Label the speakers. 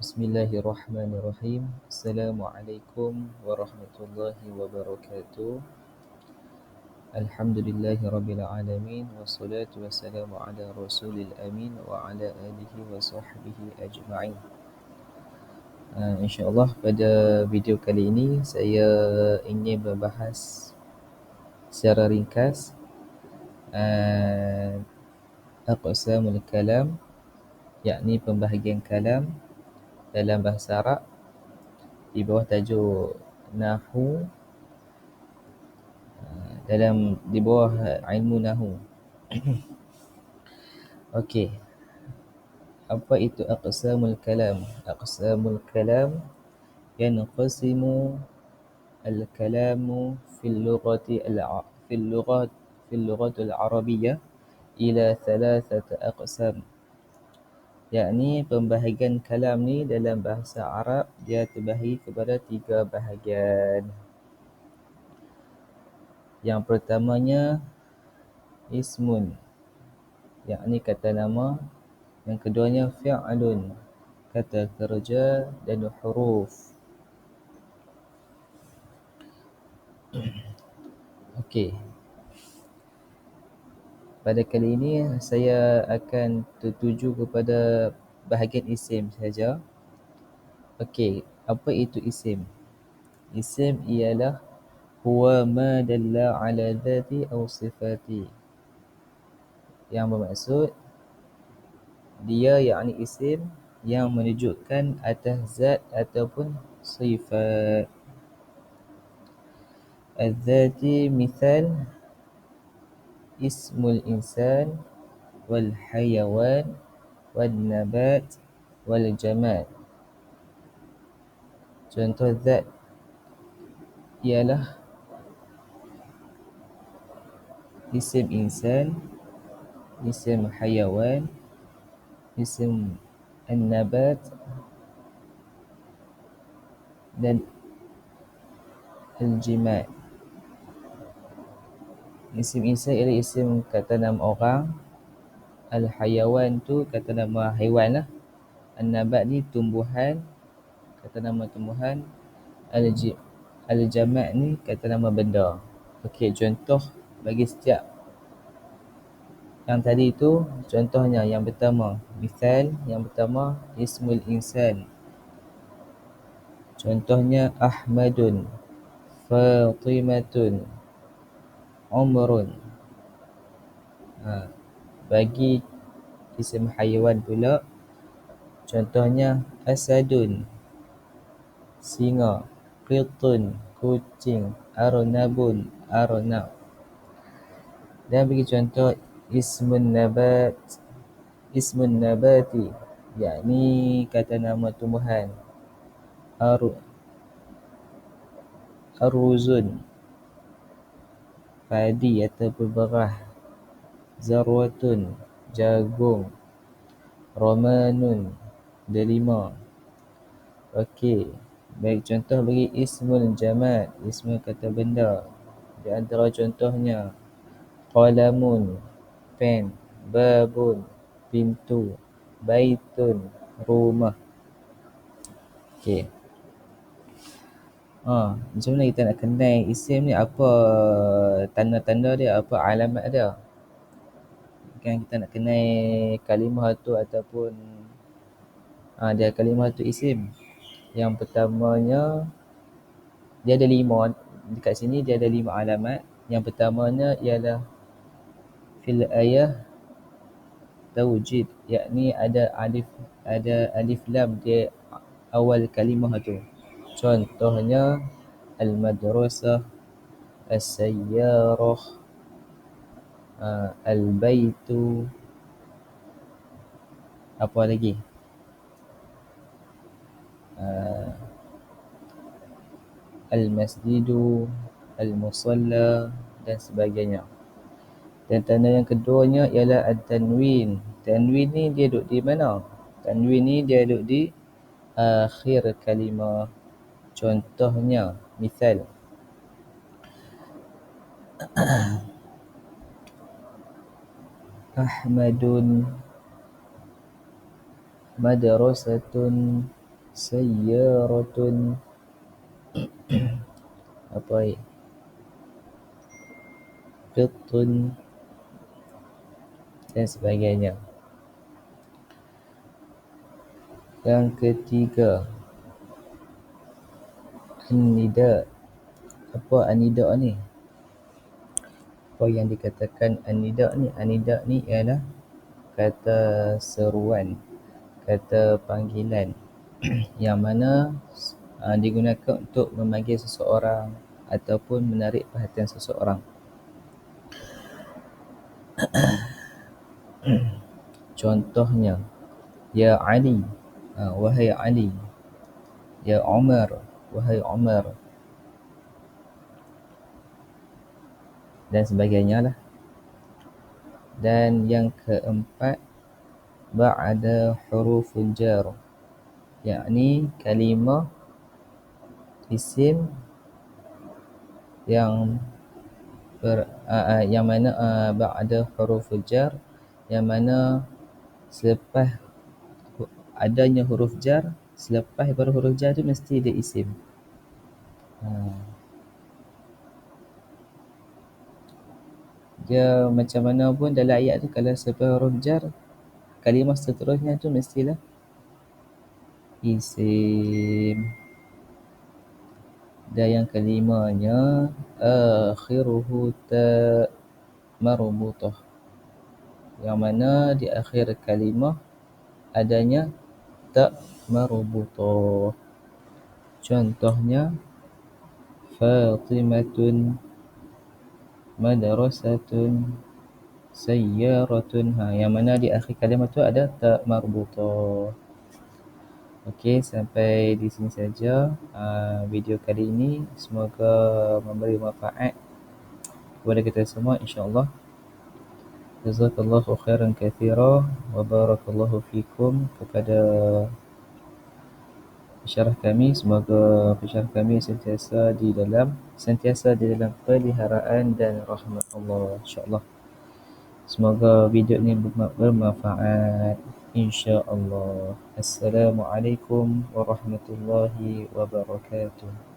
Speaker 1: Bismillahirrahmanirrahim. Assalamualaikum warahmatullahi wabarakatuh. Alhamdulillahi rabbil alamin wassalatu wassalamu ala rasulil amin wa ala alihi wa sahbihi ajma'in. Uh, InsyaAllah pada video kali ini saya ingin membahas secara ringkas uh, aqsamul kalam yakni pembahagian kalam dalam bahasa Arab di bawah tajuk Nahu uh, dalam di bawah ilmu Nahu. Okey. Apa itu aqsamul kalam? Aqsamul kalam yanqasimu al-kalamu fil lughati al fil lughat fil lughat al-arabiyyah ila thalathat aqsam. Yakni pembahagian kalam ni dalam bahasa Arab dia terbahagi kepada tiga bahagian. Yang pertamanya ismun yakni kata nama yang keduanya fi'lun, kata kerja dan huruf. Okey. Pada kali ini saya akan tertuju kepada bahagian isim saja. Okey, apa itu isim? Isim ialah huwa ma dalla ala dhati aw sifati. Yang bermaksud dia yakni isim yang menunjukkan atas zat ataupun sifat. Al-dhati misal ismul insan wal hayawan wal nabat wal jamad. Contoh zat ialah isim insan, isim hayawan, isim an-nabat dan al-jimad. Isim insan ialah isim kata nama orang. Al-hayawan tu kata nama haiwan lah. An-nabat ni tumbuhan, kata nama tumbuhan. Al-jamad ni kata nama benda. Okey, contoh bagi setiap yang tadi itu contohnya yang pertama misal yang pertama ismul insan contohnya Ahmadun Fatimatun Umrun. Ha. bagi isim haiwan pula contohnya Asadun singa Qitun kucing Arnabun arnab dan bagi contoh ismun nabat ismun nabati yakni kata nama tumbuhan aru aruzun padi ataupun berah zarwatun jagung. Romanun delima. Okey baik contoh bagi ismul jamad ismul kata benda. Di antara contohnya qalamun pen, babun, pintu, baitun, rumah. Okey. Ha, macam mana kita nak kenal isim ni apa tanda-tanda dia, apa alamat dia? Kan kita nak kenal kalimah tu ataupun ha, dia kalimah tu isim. Yang pertamanya dia ada lima dekat sini dia ada lima alamat. Yang pertamanya ialah fil ayah tawjid yakni ada alif ada alif lam di awal kalimah tu contohnya al madrasah as sayyarah uh, al baitu apa lagi uh, al masjidu al musalla dan sebagainya dan tanda yang keduanya ialah at-tanwin. Tanwin ni dia duduk di mana? Tanwin ni dia duduk di akhir kalimah. Contohnya, misal. Ahmadun madrasatun sayyaratun. Apa lagi qitun dan sebagainya. Yang ketiga Anida Apa anida ni? Apa yang dikatakan anida ni? Anida ni ialah kata seruan, kata panggilan yang mana uh, digunakan untuk memanggil seseorang ataupun menarik perhatian seseorang. Contohnya, Ya Ali, uh, wahai Ali, Ya Umar, wahai Umar. Dan sebagainya lah. Dan yang keempat ba'da huruful jar. Yakni kalimah isim yang ber, uh, uh, yang mana uh, ba'da huruful jar yang mana selepas adanya huruf jar selepas daripada huruf jar tu mesti dia isim. Ha. Dia macam mana pun dalam ayat tu kalau selepas huruf jar kalimah seterusnya tu mestilah isim. Dan yang kelimanya akhiruhu ta marbutah. Yang mana di akhir kalimah adanya tak marbutoh. Contohnya Fatimatun Madrasatun Sayyaratun ha, Yang mana di akhir kalimat tu ada tak marbutoh Okey, sampai di sini saja uh, video kali ini. Semoga memberi manfaat kepada kita semua insya-Allah. Jazakallahu khairan katsira wa barakallahu fikum kepada pensyarah kami. Semoga pensyarah kami sentiasa di dalam sentiasa di dalam peliharaan dan rahmat Allah insyaallah. Semoga video ini bermanfaat insyaallah. Assalamualaikum warahmatullahi wabarakatuh